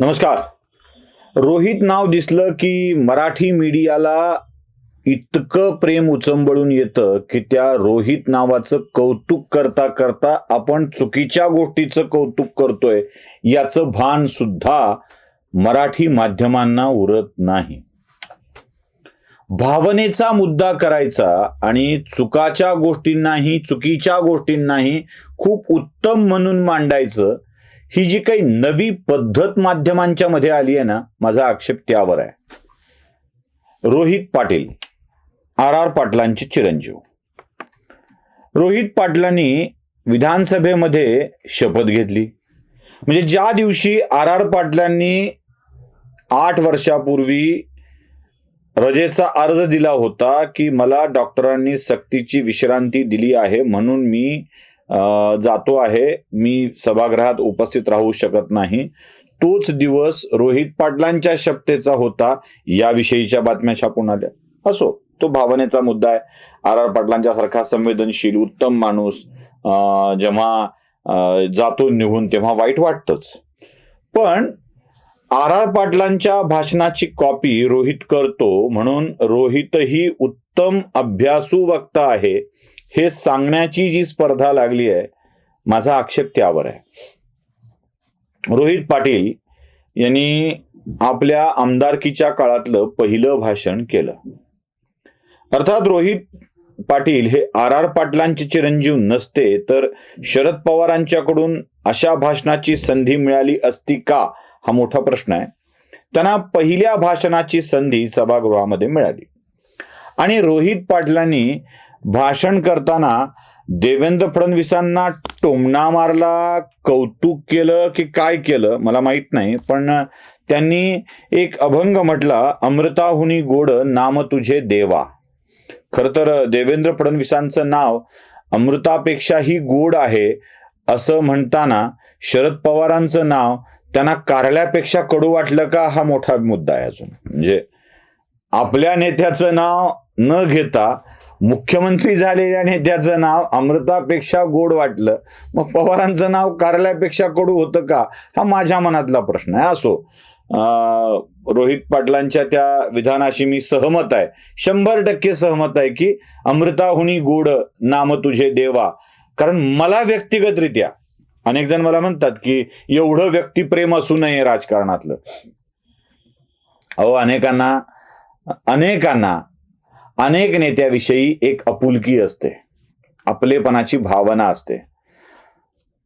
नमस्कार. रोहित नाव दिसलं की मराठी मीडियाला इतकं प्रेम उचंबळून येतं की त्या रोहित नावाचं कौतुक करता करता आपण चुकीच्या गोष्टीचं कौतुक करतोय याचं भान सुद्धा मराठी माध्यमांना उरत नाही. भावनेचा मुद्दा करायचा आणि चुकाच्या गोष्टींनाही चुकीच्या गोष्टींनाही खूप उत्तम म्हणून मांडायचं ही जी काही नवी पद्धत माध्यमांच्या मध्ये आली आहे ना माझा आक्षेप त्यावर आहे. रोहित पाटील आर आर पाटलांचे चिरंजीव. रोहित पाटलांनी विधानसभेमध्ये शपथ घेतली. म्हणजे ज्या दिवशी आर आर पाटलांनी आठ वर्षापूर्वी रजेचा अर्ज दिला होता की मला डॉक्टरांनी सक्तीची विश्रांती दिली आहे म्हणून मी जातो आहे. मी सभागृहात उपस्थित राहू शकत नाही. तोच दिवस रोहित पाटलांच्या शपथेचा होता. याविषयीच्या बातम्या छापून आल्या. असो तो भावनेचा मुद्दा आहे. आर आर पाटलांच्या सारखा संवेदनशील उत्तम माणूस जेव्हा जातो निघून तेव्हा वाईट वाटतच. पण आर आर पाटलांच्या भाषणाची कॉपी रोहित करतो म्हणून रोहितही उत्तम अभ्यासू वक्ता आहे. हे सांगण्याची जी स्पर्धा लागली आहे माझा आक्षेप त्यावर आहे. रोहित पाटील यांनी आपल्या आमदारकीच्या काळातलं पहिलं भाषण केलं. अर्थात रोहित पाटील हे आर आर पाटलांचे चिरंजीव नसते तर शरद पवारांच्याकडून अशा भाषणाची संधी मिळाली असती का हा मोठा प्रश्न आहे. त्यांना पहिल्या भाषणाची संधी सभागृहामध्ये मिळाली. आणि रोहित पाटलांनी भाषण करताना देवेंद्र फडणवीसांना टोमणा मारला कौतुक केलं की काय केलं मला माहीत नाही पण त्यांनी एक अभंग म्हटला अमृताहुनी गोड नाम तुझे देवा. खर तर देवेंद्र फडणवीसांचं नाव अमृतापेक्षाही गोड आहे असं म्हणताना शरद पवारांचं नाव त्यांना कारल्यापेक्षा कडू वाटलं का हा मोठा मुद्दा आहे अजून. म्हणजे आपल्या नेत्याचं नाव न घेता मुख्यमंत्री झालेल्या नेत्याचं नाव अमृतापेक्षा गोड वाटलं. मग पवारांचं नाव कार्यालयापेक्षा कडू होतं का? हा माझ्या मनातला प्रश्न आहे. असो. रोहित पाटलांच्या त्या विधानाशी मी सहमत आहे. शंभर टक्के सहमत आहे की अमृताहुनी गोड नाम तुझे देवा. कारण मला व्यक्तिगतरित्या अनेक जण मला म्हणतात की एवढं व्यक्तिप्रेम असू नये राजकारणातलं. अहो अनेकांना अनेकांना अनेक नेत्याविषयी एक आपुलकी असते. आपलेपणाची भावना असते.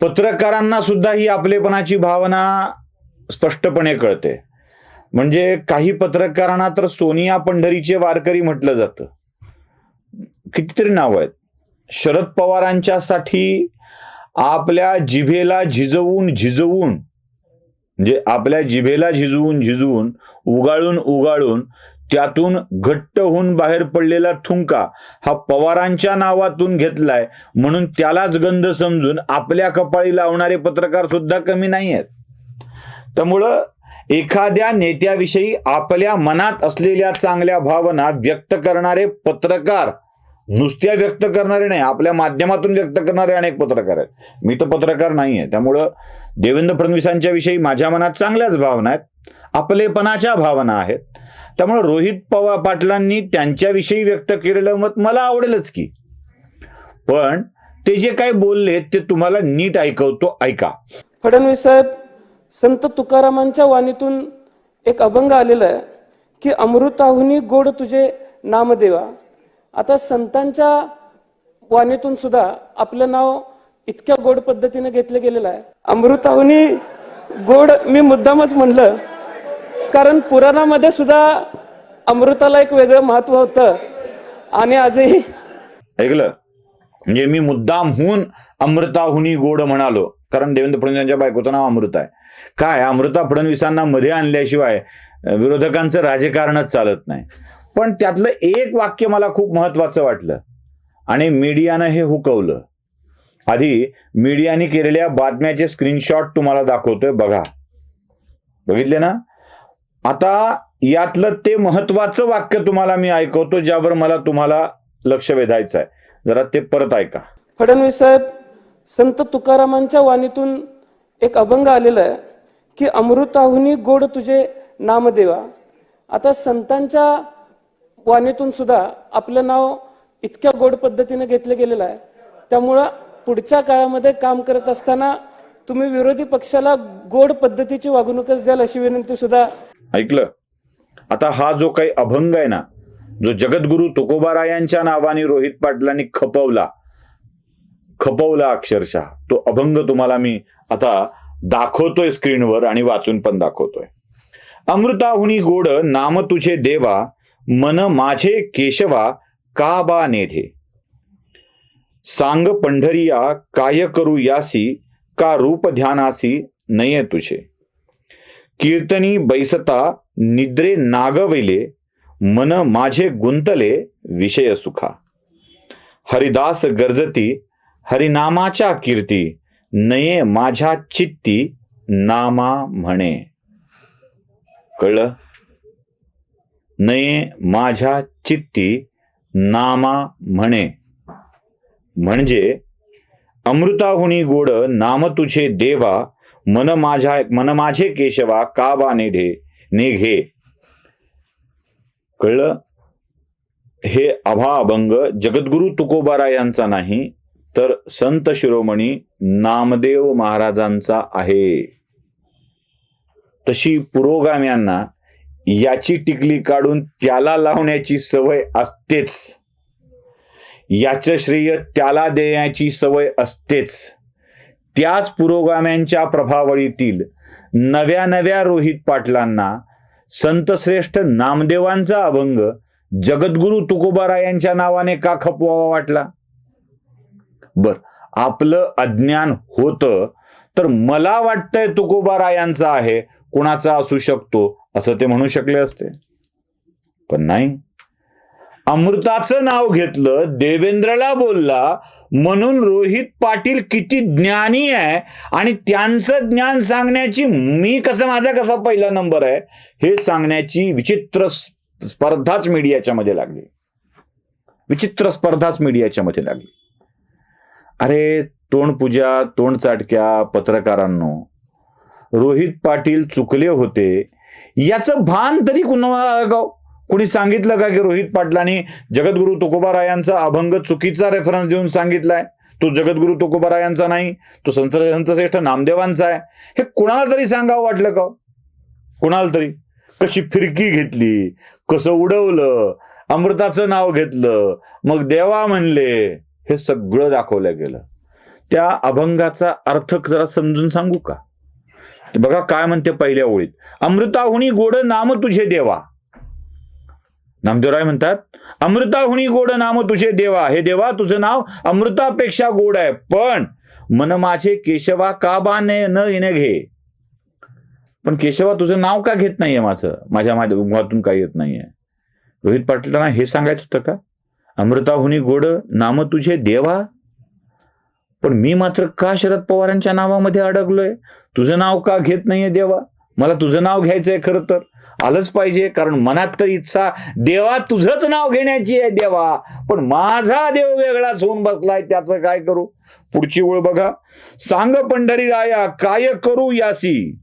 पत्रकारांना सुद्धा ही आपलेपणाची भावना स्पष्टपणे कळते. म्हणजे काही पत्रकारांना तर सोनिया पंढरीचे वारकरी म्हटलं जातं. कितीतरी नाव आहेत. शरद पवारांच्यासाठी आपल्या जिभेला झिजवून झिजवून म्हणजे आपल्या जिभेला झिजवून झिजवून उगाळून उगाळून त्यातून घट्ट होऊन बाहेर पडलेला ठुंका हा पवारांच्या नावातून घेतलाय. म्हणून त्यालाच गंध समजून आपल्या कपाळी लावणारे पत्रकार सुद्धा कमी नाही आहेत त्यामुळं एखाद्या नेत्याविषयी आपल्या मनात असलेल्या चांगल्या भावना व्यक्त करणारे पत्रकार नुसत्या व्यक्त करणारे नाही आपल्या माध्यमातून व्यक्त करणारे अनेक पत्रकार आहेत. मी तर पत्रकार नाही आहे त्यामुळं देवेंद्र फडणवीसांच्या विषयी माझ्या मनात चांगल्याच भावना आहेत. आपलेपणाच्या भावना आहेत. त्यामुळे रोहित पवार पाटलांनी त्यांच्याविषयी व्यक्त केलेलं मत मला आवडेलच की. पण ते जे काय बोलले ते तुम्हाला नीट ऐकवतो ऐका. फडणवीस साहेब संत तुकारामांच्या वाणीतून एक अभंग आलेला आहे की अमृताहुनी गोड तुझे नामदेवा. आता संतांच्या वाणीतून सुद्धा आपलं नाव इतक्या गोड पद्धतीने घेतलं गेलेलं आहे. अमृताहुनी गोड मी मुद्दामच म्हणलं कारण पुराणामध्ये सुद्धा अमृताला एक वेगळं महत्त्व होतं. आणि आजही ऐकलं? म्हणजे मी मुद्दामहून अमृताहुनी गोड म्हणालो. कारण देवेंद्र फडणवीस यांच्या बायकोचं नाव अमृता आहे. काय? अमृता फडणवीसांना मध्ये आणल्याशिवाय विरोधकांचं राजकारणच चालत नाही. पण त्यातलं एक वाक्य मला खूप महत्वाचं वाटलं. आणि मीडियानं हे हुकवलं. आधी मीडियाने केलेल्या बातम्याचे स्क्रीनशॉट तुम्हाला दाखवतोय बघा. बघितले ना? आता यातलं ते महत्वाचं वाक्य तुम्हाला मी ऐकवतो ज्यावर मला तुम्हाला लक्ष वेधायचं आहे. जरा ते परत ऐका. फडणवीस साहेब संत तुकारामांच्या वाणीतून एक अभंग आलेला आहे की अमृताहुनी गोड तुझे नामदेवा. आता संतांच्या वाणीतून सुद्धा आपलं नाव इतक्या गोड पद्धतीने घेतलं गेलेलं आहे. त्यामुळं पुढच्या काळामध्ये काम करत असताना तुम्ही विरोधी पक्षाला गोड पद्धतीची वागणूकच द्याल अशी विनंती सुद्धा ऐकलं? आता हा जो काही अभंग आहे ना जो जगद्गुरु तुकोबारायांच्या नावाने रोहित पाटलांनी खपवला खपवला अक्षरशः तो अभंग तुम्हाला मी आता दाखवतोय स्क्रीनवर आणि वाचून पण दाखवतोय. अमृताहुनी गोड नाम तुझे देवा मन माझे केशवा का बा नेधे? सांग पंढरिया काय करू यासी का रूप ध्यानासी नये तुझे. कीर्तनी बैसता निद्रे नागविले मन माझे गुंतले विषय सुखा. हरिदास गरजती हरिनामाच्या कीर्ती नये माझ्या चित्ती नामा म्हणे. कळलं? नये माझ्या चित्ती नामा म्हणे. म्हणजे अमृताहुनी गोड नाम तुझे देवा मन माझ्या मन माझे केशवा का बा नेढे नेघे. कळलं? हे आभा अभंग जगद्गुरु तुकोबारा यांचा नाही तर संत शिरोमणी नामदेव महाराजांचा आहे. तशी पुरोगाम्यांना याची टिकली काढून त्याला लावण्याची सवय असतेच. याचं श्रेय त्याला देण्याची सवय असतेच. त्याच पुरोगाम्यांच्या प्रभावळीतील नव्या नव्या रोहित पाटलांना संतश्रेष्ठ नामदेवांचा अभंग जगद्गुरु तुकोबारा यांच्या नावाने का खपवावा वाटला? बर आपलं अज्ञान होतं तर मला वाटतंय तुकोबारा यांचा आहे कुणाचा असू शकतो असं ते म्हणू शकले असते. पण नाही. अमृताचं नाव घेतलं देवेंद्रला बोलला म्हणून रोहित पाटील किती ज्ञानी आहे आणि त्यांचं ज्ञान सांगण्याची मी कसं माझा कसा पहिला नंबर आहे हे सांगण्याची विचित्र स्पर्धाच मीडियाच्या मध्ये लागली. विचित्र स्पर्धाच मीडियाच्या मध्ये लागली. अरे तोंडपूजा तोंड चाटक्या पत्रकारांनो रोहित पाटील चुकले होते याचं भान तरी कुणाला गाव कुणी सांगितलं का की रोहित पाटलांनी जगद्गुरु तुकोबारायांचा अभंग चुकीचा रेफरन्स देऊन सांगितलाय? तो जगद्गुरु तुकोबारायांचा नाही तो संत संतश्रेष्ठ नामदेवांचा आहे. हे कुणाला तरी सांगावं वाटलं का हो? कुणाला तरी? कशी फिरकी घेतली कसं उडवलं अमृताचं नाव घेतलं मग देवा म्हणले हे सगळं दाखवलं गेलं. त्या अभंगाचा अर्थ जरा समजून सांगू का? बघा काय म्हणते पहिल्या ओळीत. अमृताहुनी गोड नाम तुझे देवा. नामदेवराय म्हणतात अमृताहुनी गोड नाम तुझे देवा. हे देवा तुझं नाव अमृतापेक्षा गोड आहे. पण मन माझे केशवा का बा ने न येणे घे? पण केशवा तुझं नाव का घेत नाहीये माझं? माझ्या माझ्या मुखातून काही येत नाहीये. रोहित पाटलांना हे सांगायचं होतं का? अमृताहुनी गोड नाम तुझे देवा? पण मी मात्र का शरद पवारांच्या नावामध्ये अडकलोय? तुझं नाव का घेत नाहीये देवा? मला तुझं नाव घ्यायचंय खरं तर. आलंच पाहिजे कारण मनात तर इच्छा देवा तुझंच नाव घेण्याची आहे देवा. पण माझा देव वेगळाच होऊन बसलाय त्याचं काय करू? पुढची ओळ बघा. सांग पंढरी राया काय करू यासी?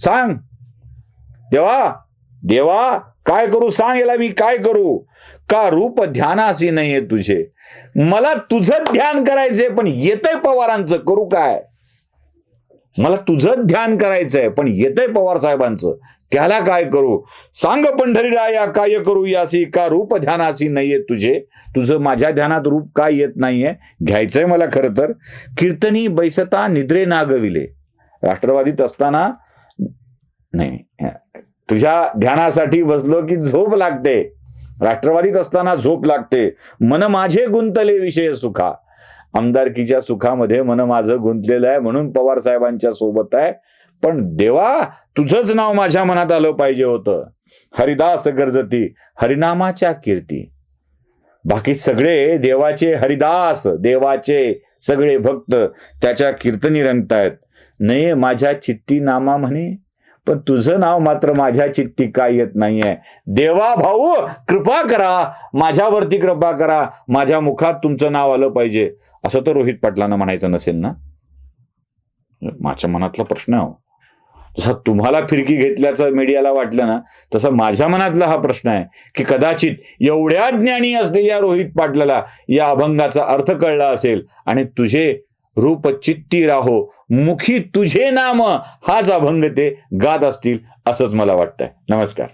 सांग. देवा देवा काय करू सांग याला मी काय करू? का रूप ध्यानासी नाहीये तुझे? मला तुझं ध्यान करायचे पण येतंय पवारांचं करू काय? मला तुझं ध्यान करायचंय पण येतंय पवार साहेबांचं. त्याला काय करू? सांग पंढरीला राया काय करू? यासी का रूप ध्यानासी नाहीये तुझे? तुझं माझ्या ध्यानात रूप काय येत नाहीये? घ्यायचंय मला खरं तर. कीर्तनी बैसता निद्रे नागविले. राष्ट्रवादीत असताना नाही तुझ्या ध्यानासाठी बसलो की झोप लागते. राष्ट्रवादीत असताना झोप लागते. मन माझे गुंतले विषय सुखा. आमदारकीच्या सुखामध्ये मन माझं गुंतलेलं आहे म्हणून पवार साहेबांच्या सोबत आहे. पण देवा तुझंच नाव माझ्या मनात आलं पाहिजे होतं. हरिदास गरजती हरिनामाच्या कीर्ती. बाकी सगळे देवाचे हरिदास देवाचे सगळे भक्त त्याच्या कीर्तनी रंगतायत. नाही माझ्या चित्ती नामा म्हणे पण तुझं नाव मात्र माझ्या चित्ती काय येत नाहीये. देवा भाऊ कृपा करा माझ्यावरती कृपा करा माझ्या मुखात तुमचं नाव आलं पाहिजे. असं तर रोहित पाटलांना म्हणायचं नसेल ना? माझ्या मनातला प्रश्न आहे हो. जसा तुम्हाला फिरकी घेतल्याचं मीडियाला वाटलं ना तसं माझ्या मनातला हा प्रश्न आहे की कदाचित एवढ्या ज्ञानी असलेल्या रोहित पाटलाला या अभंगाचा अर्थ कळला असेल आणि तुझे रूप चित्ती राहो मुखी तुझे नाम हाच अभंग ते गात असतील असंच मला वाटतंय. नमस्कार.